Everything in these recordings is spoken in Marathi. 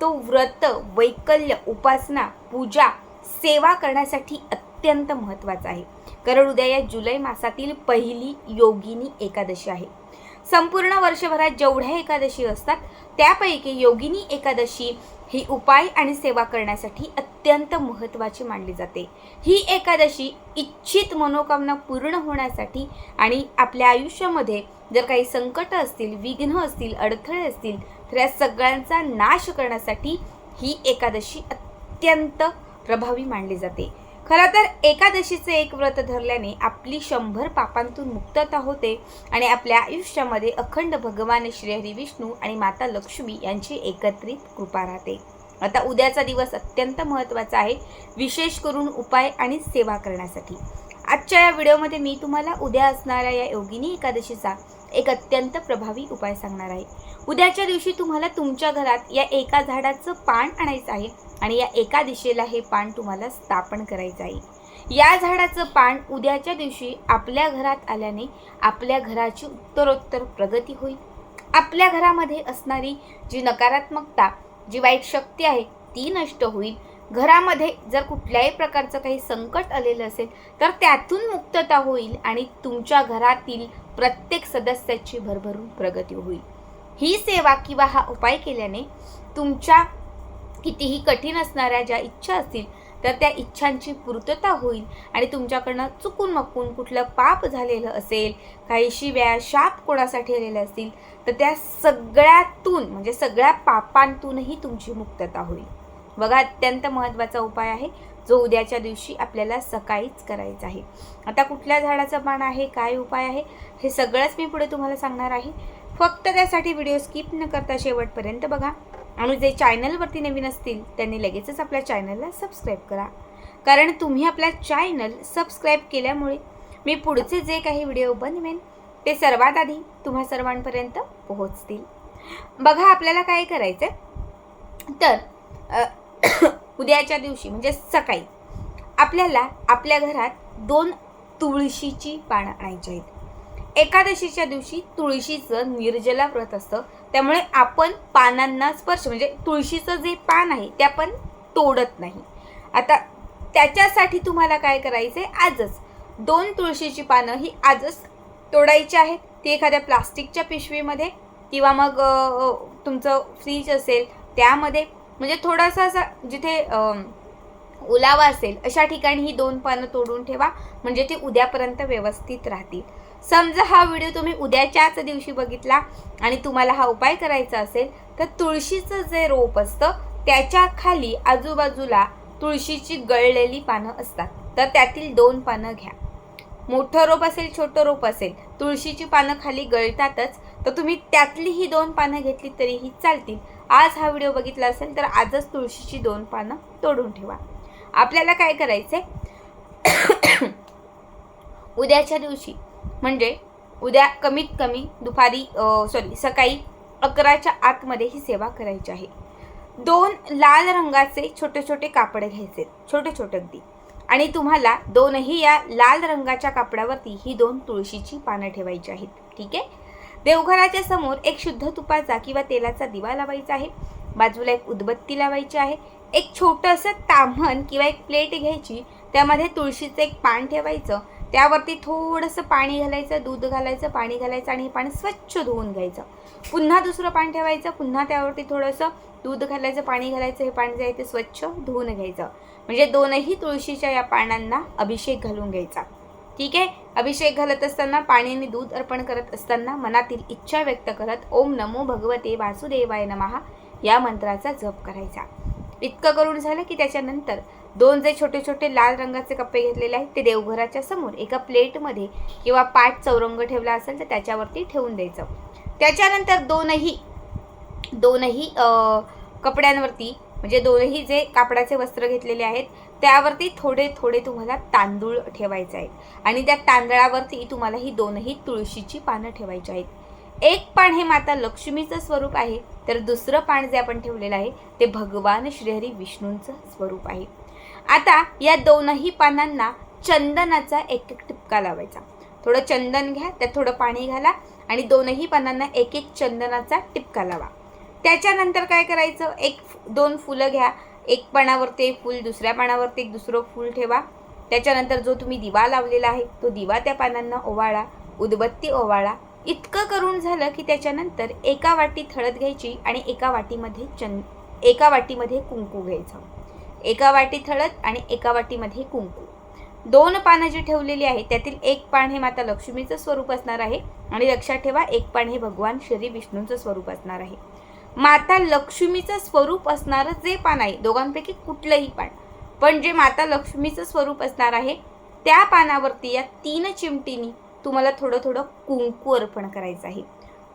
तो व्रत वैकल्य उपासना पूजा सेवा करण्यासाठी अत्यंत महत्त्वाचा आहे. कारण उद्या या जुलै मासातील पहिली योगिनी एकादशी आहे. संपूर्ण वर्षभरात जेवढ्या एकादशी असतात त्यापैकी योगिनी एकादशी ही उपाय आणि सेवा करण्यासाठी अत्यंत महत्त्वाची मानली जाते. ही एकादशी इच्छित मनोकामना पूर्ण होण्यासाठी आणि आपल्या आयुष्यामध्ये जर काही संकट असतील विघ्न असतील अडथळे असतील तर या सगळ्यांचा नाश करण्यासाठी ही एकादशी अत्यंत प्रभावी मानली जाते. खरं तर एकादशीचे एक व्रत धरल्याने आपली शंभर पापांतून मुक्तता होते आणि आपल्या आयुष्यामध्ये अखंड भगवान श्रीहरी विष्णू आणि माता लक्ष्मी यांची एकत्रित कृपा राहते. आता उद्याचा दिवस अत्यंत महत्त्वाचा आहे विशेष करून उपाय आणि सेवा करण्यासाठी. आजच्या या व्हिडिओमध्ये मी तुम्हाला उद्या असणाऱ्या या योगिनी एकादशीचा एक अत्यंत प्रभावी उपाय सांगणार आहे. उद्याच्या दिवशी तुम्हाला तुमच्या घरात या एका झाडाचं पान आणायचं आहे. आणि या एका दिशेला हे पान तुम्हाला स्थापन करायचं आहे. या झाडाचं पान उद्याच्या दिवशी आपल्या घरात आल्याने आपल्या घराची उत्तरोत्तर प्रगती होईल. आपल्या घरामध्ये असणारी जी नकारात्मकता जी वाईट शक्ती आहे ती नष्ट होईल. घरामध्ये जर कुठल्याही प्रकारचं काही संकट आलेलं असेल तर त्यातून मुक्तता होईल आणि तुमच्या घरातील प्रत्येक सदस्याची भरभरून प्रगती होईल. ही सेवा किंवा हा उपाय केल्याने तुमच्या कितीही कठीण असणाऱ्या ज्या इच्छा असतील तर त्या इच्छांची पूर्तता होईल. आणि तुमच्याकडनं चुकून मकून कुठलं पाप झालेलं असेल काही शिव्या शाप कोणासाठी आलेले असतील तर त्या सगळ्यातून म्हणजे सगळ्या पापांतूनही तुमची मुक्तता होईल. बघा अत्यंत महत्त्वाचा उपाय आहे. जो उद्याच्या दिवशी आपल्याला सकाळीच करायचा आहे. आता कुठल्या झाडाचं पान आहे काय उपाय आहे हे सगळंच मी पुढे तुम्हाला सांगणार आहे. फक्त त्यासाठी व्हिडिओ स्किप न करता शेवटपर्यंत बघा. आणि जे चॅनलवरती नवीन असतील त्यांनी लगेचच आपल्या चॅनलला सबस्क्राईब करा. कारण तुम्ही आपला चॅनल सबस्क्राईब केल्यामुळे मी पुढचे जे काही व्हिडिओ बनवेन ते सर्वात आधी तुम्हा सर्वांपर्यंत पोहोचतील. बघा आपल्याला काय करायचं तर उद्याच्या दिवशी म्हणजे सकाळी आपल्याला आपल्या घरात दोन तुळशीची पानं आणायची आहेत. एकादशीच्या दिवशी तुळशीचं निर्जला व्रत असतं. त्यामुळे आपण पानांना स्पर्श म्हणजे तुळशीचं जे पान आहे ते आपण तोडत नाही. आता त्याच्यासाठी तुम्हाला काय करायचं आहे आजच. दोन तुळशीची पानं ही आजच तोडायची आहेत. ती एखाद्या प्लास्टिकच्या पिशवीमध्ये किंवा मग तुमचं फ्रीज असेल त्यामध्ये. म्हणजे थोडासा असा जिथे ओलावा असेल अशा ठिकाणी ही दोन पानं तोडून ठेवा. म्हणजे ते उद्यापर्यंत व्यवस्थित राहतील. समजा हा व्हिडिओ तुम्ही उद्याच्याच दिवशी बघितला आणि तुम्हाला हा उपाय करायचा असेल तर तुळशीचं जे रोप असतं त्याच्याखाली आजूबाजूला तुळशीची गळलेली पानं असतात. तर त्यातील दोन पानं घ्या. मोठं रोप असेल छोटं रोप असेल तुळशीची पानं खाली गळतातच तर तुम्ही त्यातली ही दोन पानं घेतली तरीही चालतील. आज हा व्हिडिओ बघितला असेल तर आजच तुळशीची दोन पानं तोडून ठेवा. आपल्याला काय करायचंय? उद्याच्या दिवशी म्हणजे उद्या कमीत कमी दुपारी सॉरी सकाळी अकराच्या आतमध्ये ही सेवा करायची आहे. दोन लाल रंगाचे छोटे छोटे कापड घ्यायचे छोटे छोटे अगदी. आणि तुम्हाला दोनही या लाल रंगाच्या कापडावरती ही दोन तुळशीची पानं ठेवायची आहेत ठीक आहे? देवघराच्या समोर एक शुद्ध तुपाचा किंवा तेलाचा दिवा लावायचा आहे. बाजूला एक उदबत्ती लावायची आहे. एक छोटंसं ताम्हण किंवा एक प्लेट घ्यायची. त्यामध्ये तुळशीचं एक पान ठेवायचं. त्यावरती थोडंसं पाणी घालायचं दूध घालायचं पाणी घालायचं आणि हे पाणी स्वच्छ धुवून घ्यायचं. पुन्हा दुसरं पाणी ठेवायचं पुन्हा त्यावरती थोडंसं दूध घालायचं पाणी घालायचं हे पाणी जे आहे ते स्वच्छ धुवून घ्यायचं. म्हणजे दोनही तुळशीच्या या पानांना अभिषेक घालून घ्यायचा. ठीक आहे? अभिषेक घालत असताना पाणी आणि दूध अर्पण करत असताना मनातील इच्छा व्यक्त करत ओम नमो भगवते वासुदेवाय नमहा या मंत्राचा जप करायचा. इतकं करून झालं की त्याच्यानंतर दोन जे छोटे छोटे लाल रंगाचे कप्पे घेतलेले आहेत ते देवघराच्या समोर एका प्लेटमध्ये किंवा पाठ चौरंग ठेवला असेल तर त्याच्यावरती ठेवून द्यायचं. त्याच्यानंतर दोनही दोनही कपड्यांवरती म्हणजे दोनही जे कापडाचे वस्त्र घेतलेले आहेत त्यावरती थोडे थोडे तुम्हाला तांदूळ ठेवायचे आहेत. आणि त्या तांदळावरती तुम्हाला ही दोनही तुळशीची पानं ठेवायची आहेत. एक पान हे माता लक्ष्मीचं स्वरूप आहे तर दुसरं पान जे आपण ठेवलेलं आहे ते भगवान श्रीहरी विष्णूंचं स्वरूप आहे. आता या दोनही पानांना चंदनाचा एक एक टिपका लावायचा. थोडं चंदन घ्या त्यात थोडं पाणी घाला आणि दोनही पानांना एक एक चंदनाचा टिपका लावा. त्याच्यानंतर काय करायचं? एक दोन फुलं घ्या. एक पानावरती एक फूल दुसऱ्या पानावरती एक दुसरं फूल ठेवा. त्याच्यानंतर जो तुम्ही दिवा लावलेला आहे तो दिवा त्या पानांना ओवाळा उदबत्ती ओवाळा. इतकं करून झालं की त्याच्यानंतर एका वाटीत हळद घ्यायची आणि एका वाटीमध्ये चंद एका वाटीमध्ये कुंकू घ्यायचं. एका वाटीत हळद आणि एका वाटीमध्ये कुंकू. दोन पानं जी ठेवलेली आहे त्यातील एक पान हे माता लक्ष्मीचं स्वरूप असणार आहे आणि लक्षात ठेवा एक पान हे भगवान श्री विष्णूंचं स्वरूप असणार आहे. माता लक्ष्मीचं स्वरूप असणारं जे पान आहे दोघांपैकी कुठलंही पान पण जे माता लक्ष्मीचं स्वरूप असणार आहे त्या पानावरती या तीन चिमटीनी तुम्हाला थोडं थोडं कुंकू अर्पण करायचं आहे.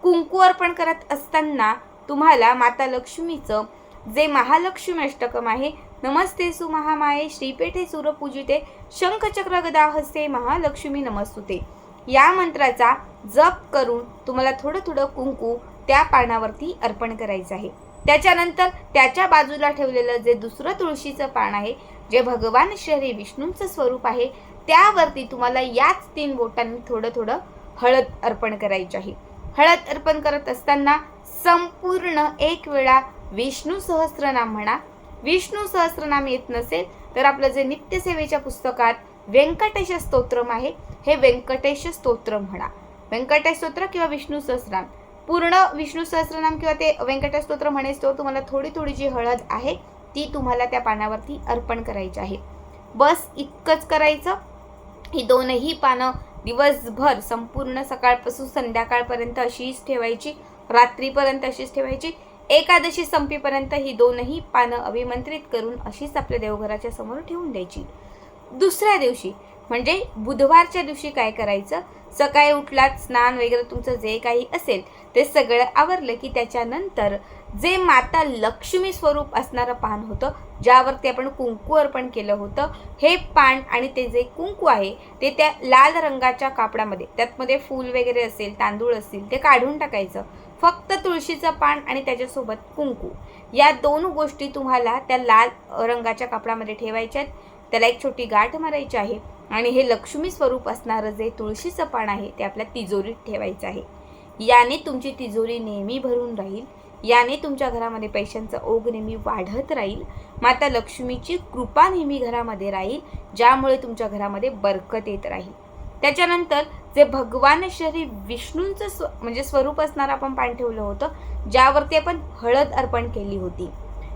कुंकू अर्पण करत असताना तुम्हाला माता लक्ष्मीचं जे महालक्ष्मी अष्टकम आहे. नमस्ते सु महामाये श्रीपेठे सूरपूजिते शंखचक्र गदा हस्ते महालक्ष्मी नमस्तुते. या मंत्राचा जप करून तुम्हाला थोडं थोडं कुंकू त्या पानावरती अर्पण करायचं आहे. त्याच्यानंतर त्याच्या बाजूला ठेवलेलं जे दुसरं तुळशीचं पान आहे जे भगवान श्री विष्णूंचं स्वरूप आहे त्यावरती तुम्हाला याच तीन बोटांनी थोडं थोडं हळद अर्पण करायची आहे. हळद अर्पण करत असताना संपूर्ण एक वेळा विष्णू सहस्त्रनाम म्हणा. विष्णू सहस्त्रनाम येत नसेल तर आपलं जे नित्यसेवेच्या पुस्तकात व्यंकटेश स्तोत्रम आहे हे व्यंकटेश स्तोत्र म्हणा. व्यंकटेश स्तोत्र किंवा विष्णू सहस्रनाम. पूर्ण विष्णू सहस्रनाम किंवा ते व्यंकटेश स्तोत्र म्हणेच तो तुम्हाला थोडी थोडी जी हळद आहे ती तुम्हाला त्या पानावरती अर्पण करायची आहे. बस इतकंच करायचं. ही दोनही पानं दिवसभर संपूर्ण सकाळपासून संध्याकाळपर्यंत अशीच ठेवायची रात्रीपर्यंत अशीच ठेवायची. एकादशी संपेपर्यंत ही दोनही पानं अभिमंत्रित करून अशीच आपल्या देवघराच्या समोर ठेवून द्यायची. दुसऱ्या दिवशी म्हणजे बुधवारच्या दिवशी काय करायचं? सकाळी उठलात स्नान वगैरे तुमचं जे काही असेल ते सगळं आवरलं की त्याच्यानंतर जे माता लक्ष्मी स्वरूप असणारं पान होतं ज्यावरती आपण कुंकू अर्पण केलं होतं हे पान आणि ते जे कुंकू आहे ते त्या लाल रंगाच्या कापडामध्ये त्यातमध्ये फूल वगैरे असेल तांदूळ असतील ते काढून टाकायचं. फक्त तुळशीचं पान आणि त्याच्यासोबत कुंकू. या दोन गोष्टी तुम्हाला त्या लाल रंगाच्या कापडामध्ये ठेवायच्या आहेत. त्याला एक छोटी गाठ मारायची आहे आणि हे लक्ष्मी स्वरूप असणारं जे तुळशीचं पान आहे ते आपल्या तिजोरीत ठेवायचं आहे. याने तुमची तिजोरी नेहमी भरून राहील. याने तुमच्या घरामध्ये पैशांचा ओघ नेहमी वाढत राहील. माता लक्ष्मीची कृपा नेहमी घरामध्ये राहील ज्यामुळे तुमच्या घरामध्ये बरकत येत राहील. त्याच्यानंतर जे भगवान श्री विष्णूंचं स्व म्हणजे स्वरूप असणारं आपण पान ठेवलं होतं ज्यावरती आपण हळद अर्पण केली होती.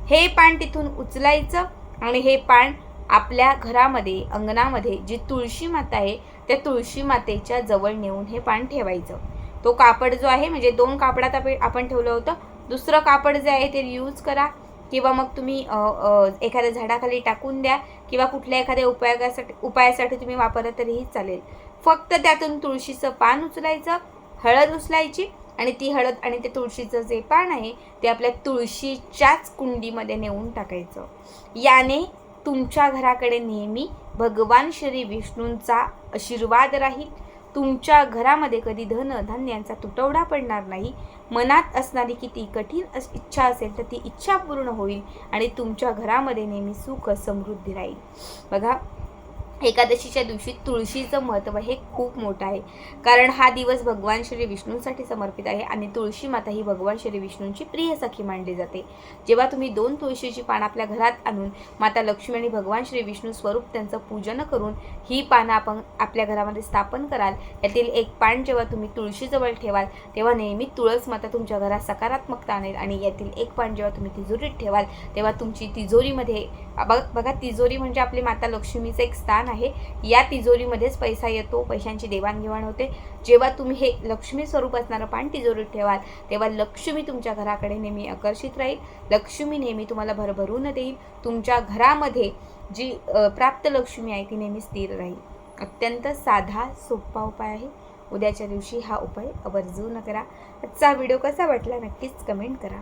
हे पान तिथून उचलायचं आणि हे पान आपल्या घरामध्ये अंगणामध्ये जी तुळशी माता आहे त्या तुळशी मातेच्या जवळ नेऊन हे पान ठेवायचं. तो कापड जो आहे म्हणजे दोन कापडात आपण आपण ठेवलं होतं. दुसरं कापड जे आहे ते यूज करा किंवा मग तुम्ही एखाद्या झाडाखाली टाकून द्या किंवा कुठल्या एखाद्या उपयोगासाठी उपायासाठी तुम्ही वापरलं तरीही चालेल. फक्त त्यातून तुळशीचं पान उचलायचं हळद उचलायची आणि ती हळद आणि ते तुळशीचं जे पान आहे ते आपल्या तुळशीच्याच कुंडीमध्ये नेऊन टाकायचं. याने तुमच्या घराकडे नेहमी भगवान श्री विष्णूंचा आशीर्वाद राहील. तुमच्या घरामध्ये कधी धन धान्यांचा तुटवडा पडणार नाही. मनात असणारी किती कठीण अस- इच्छा असेल तर ती इच्छा पूर्ण होईल आणि तुमच्या घरामध्ये नेहमी सुख समृद्धी राहील. बघा एकादशीच्या दिवशी तुळशीचं महत्त्व हे खूप मोठं आहे. कारण हा दिवस भगवान श्री विष्णूंसाठी समर्पित आहे आणि तुळशी माता ही भगवान श्री विष्णूंची प्रिय सखी मानली जाते. जेव्हा तुम्ही दोन तुळशीची पानं आपल्या घरात आणून माता लक्ष्मी आणि भगवान श्री विष्णू स्वरूप त्यांचं पूजन करून ही पानं आपण आपल्या घरामध्ये स्थापन कराल यातील एक पान जेव्हा तुम्ही तुळशीजवळ ठेवाल तेव्हा नेहमी तुळस माता तुमच्या घरात सकारात्मकता आणेल आणि यातील एक पान जेव्हा तुम्ही तिजोरीत ठेवाल तेव्हा तुमची तिजोरीमध्ये बघा तिजोरी म्हणजे आपली माता लक्ष्मीचं एक स्थान आहे. या तिजोरीमध्येच पैसा येतो पैशांची देवाणघेवाण होते. जेव्हा तुम्ही हे लक्ष्मी स्वरूप असणारं पान तिजोरीत ठेवाल तेव्हा लक्ष्मी तुमच्या घराकडे नेहमी आकर्षित राहील. लक्ष्मी नेहमी तुम्हाला भरभरून देईल. तुमच्या घरामध्ये जी प्राप्त लक्ष्मी आहे ती नेहमी स्थिर राहील. अत्यंत साधा सोपा उपाय आहे. उद्याच्या दिवशी हा उपाय आवर्जून करा. आजचा व्हिडिओ कसा वाटला नक्कीच कमेंट करा.